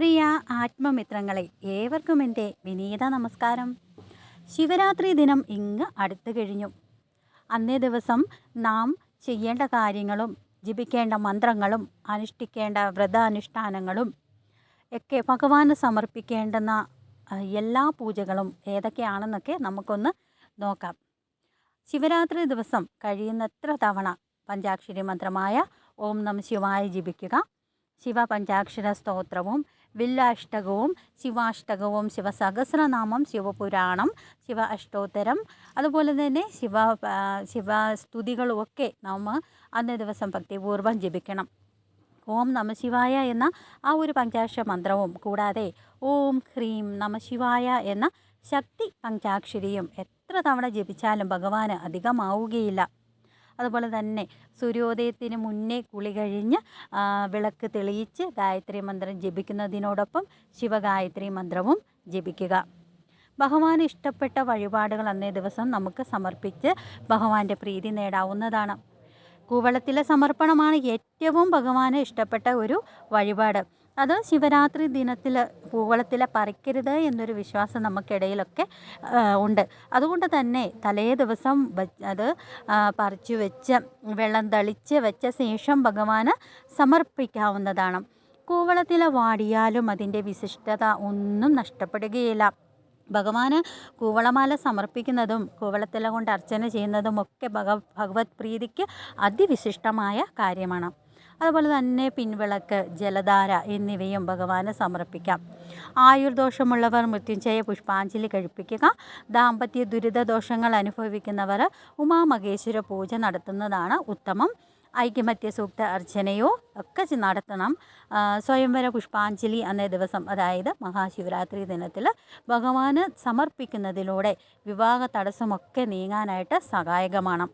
പ്രിയ ആത്മമിത്രങ്ങളെ ഏവർക്കും എന്റെ വിനീത നമസ്കാരം. ശിവരാത്രി ദിനം ഇങ്ങ് അടുത്തു കഴിഞ്ഞു. അന്നേ ദിവസം നാം ചെയ്യേണ്ട കാര്യങ്ങളും ജപിക്കേണ്ട മന്ത്രങ്ങളും അനുഷ്ഠിക്കേണ്ട വ്രതാനുഷ്ഠാനങ്ങളും ഒക്കെ ഭഗവാന് സമർപ്പിക്കേണ്ടുന്ന എല്ലാ പൂജകളും ഏതൊക്കെയാണെന്നൊക്കെ നമുക്കൊന്ന് നോക്കാം. ശിവരാത്രി ദിവസം കഴിയുന്നത്ര തവണ പഞ്ചാക്ഷരി മന്ത്രമായ ഓം നമ ശിവായ ജപിക്കുക. ശിവ പഞ്ചാക്ഷര സ്തോത്രവും വില്ലാഷ്ടകവും ശിവാഷ്ടകവും ശിവസഹസ്രനാമം ശിവപുരാണം ശിവ അഷ്ടോത്തരം അതുപോലെ തന്നെ ശിവ ശിവസ്തുതികളുമൊക്കെ നമ്മൾ അന്നേ ദിവസം ഭക്തിപൂർവം ജപിക്കണം. ഓം നമശിവായ എന്ന ആ ഒരു പഞ്ചാക്ഷ മന്ത്രവും കൂടാതെ ഓം ഹ്രീം നമശിവായ എന്ന ശക്തി പഞ്ചാക്ഷരിയും എത്ര തവണ ജപിച്ചാലും ഭഗവാന് അധികമാവുകയില്ല. അതുപോലെ തന്നെ സൂര്യോദയത്തിന് മുന്നേ കുളി കഴിഞ്ഞ് വിളക്ക് തെളിയിച്ച് ഗായത്രി മന്ത്രം ജപിക്കുന്നതിനോടൊപ്പം ശിവഗായത്രി മന്ത്രവും ജപിക്കുക. ഭഗവാന് ഇഷ്ടപ്പെട്ട വഴിപാടുകൾ അന്നേ ദിവസം നമുക്ക് സമർപ്പിച്ച് ഭഗവാന്റെ പ്രീതി നേടാവുന്നതാണ്. കൂവളത്തിലെ സമർപ്പണമാണ് ഏറ്റവും ഭഗവാന് ഇഷ്ടപ്പെട്ട ഒരു വഴിപാട്. അത് ശിവരാത്രി ദിനത്തിൽ പൂവളത്തിൽ പറിക്കരുത് എന്നൊരു വിശ്വാസം നമുക്കിടയിലൊക്കെ ഉണ്ട്. അതുകൊണ്ട് തന്നെ തലേ ദിവസം അത് പറിച്ചു വെച്ച് വെള്ളം തളിച്ച് വെച്ച ശേഷം ഭഗവാന് സമർപ്പിക്കാവുന്നതാണ്. കൂവളത്തിലെ വാടിയാലും അതിന്റെ വിശിഷ്ടത ഒന്നും നഷ്ടപ്പെടുകയില്ല. ഭഗവാന് കൂവളമാല സമർപ്പിക്കുന്നതും കൂവളത്തില കൊണ്ട് അർച്ചന ചെയ്യുന്നതും ഒക്കെ ഭഗ ഭഗവത് പ്രീതിക്ക് അതിവിശിഷ്ടമായ കാര്യമാണ്. അതുപോലെ തന്നെ പിൻവിളക്ക് ജലധാര എന്നിവയും ഭഗവാന് സമർപ്പിക്കാം. ആയുർദോഷമുള്ളവർ മൃത്യുഞ്ജയ പുഷ്പാഞ്ജലി കഴിപ്പിക്കുക. ദാമ്പത്യ ദുരിതദോഷങ്ങൾ അനുഭവിക്കുന്നവർ ഉമാമഹേശ്വര പൂജ നടത്തുന്നതാണ് ഉത്തമം. ഐക്യമത്യ സൂക്ത അർച്ചനയോ ഒക്കെ നടത്തണം. സ്വയംവര പുഷ്പാഞ്ജലി അന്നേ ദിവസം അതായത് മഹാശിവരാത്രി ദിനത്തിൽ ഭഗവാന് സമർപ്പിക്കുന്നതിലൂടെ വിവാഹ തടസ്സമൊക്കെ നീങ്ങാനായിട്ട് സഹായകമാണ്.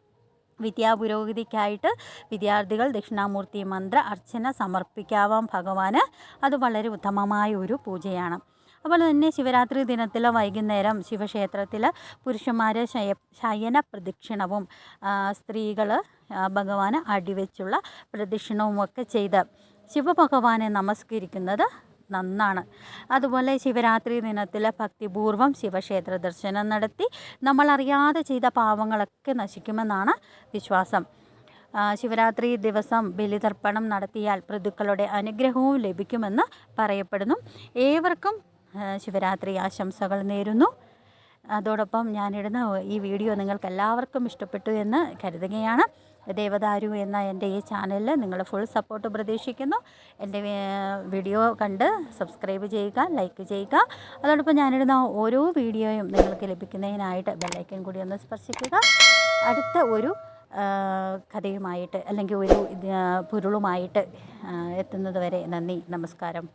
വിദ്യാപുരോഗതിക്കായിട്ട് വിദ്യാർത്ഥികൾ ദക്ഷിണാമൂർത്തി മന്ത്ര അർച്ചന സമർപ്പിക്കാവാം ഭഗവാന്. അത് വളരെ ഉത്തമമായ ഒരു പൂജയാണ്. അതുപോലെ തന്നെ ശിവരാത്രി ദിനത്തിൽ വൈകുന്നേരം ശിവക്ഷേത്രത്തിൽ പുരുഷന്മാരെ ശയ ശയന പ്രദക്ഷിണവും സ്ത്രീകൾ ഭഗവാന് അടിവെച്ചുള്ള പ്രദക്ഷിണവും ഒക്കെ ചെയ്ത് ശിവഭഗവാനെ നമസ്കരിക്കുന്നത് നന്നാണ്. അതുപോലെ ശിവരാത്രി ദിനത്തിൽ ഭക്തിപൂർവം ശിവക്ഷേത്ര ദർശനം നടത്തി നമ്മളറിയാതെ ചെയ്ത പാവങ്ങളൊക്കെ നശിക്കുമെന്നാണ് വിശ്വാസം. ശിവരാത്രി ദിവസം ബലിതർപ്പണം നടത്തിയാൽ പ്രതുക്കളുടെ അനുഗ്രഹവും ലഭിക്കുമെന്ന് പറയപ്പെടുന്നു. ഏവർക്കും ശിവരാത്രി ആശംസകൾ നേരുന്നു. അതോടൊപ്പം ഞാനിടുന്ന ഈ വീഡിയോ നിങ്ങൾക്ക് എല്ലാവർക്കും ഇഷ്ടപ്പെട്ടു എന്ന് കരുതുകയാണ്. ദേവദാരു എന്ന എന്റെ ഈ ചാനലിൽ നിങ്ങൾ ഫുൾ സപ്പോർട്ട് പ്രതീക്ഷിക്കുന്നു. എന്റെ വീഡിയോ കണ്ട് സബ്സ്ക്രൈബ് ചെയ്യുക ലൈക്ക് ചെയ്യുക. അതോടൊപ്പം ഞാനിടുന്ന ഓരോ വീഡിയോയും നിങ്ങൾക്ക് ലഭിക്കുന്നതിനായിട്ട് ബെല്ലൈക്കൻ കൂടി ഒന്ന് സ്പർശിക്കുക. അടുത്ത ഒരു കഥയുമായിട്ട് അല്ലെങ്കിൽ ഒരു പൊരുളുമായിട്ട് എത്തുന്നത് വരെ നന്ദി നമസ്കാരം.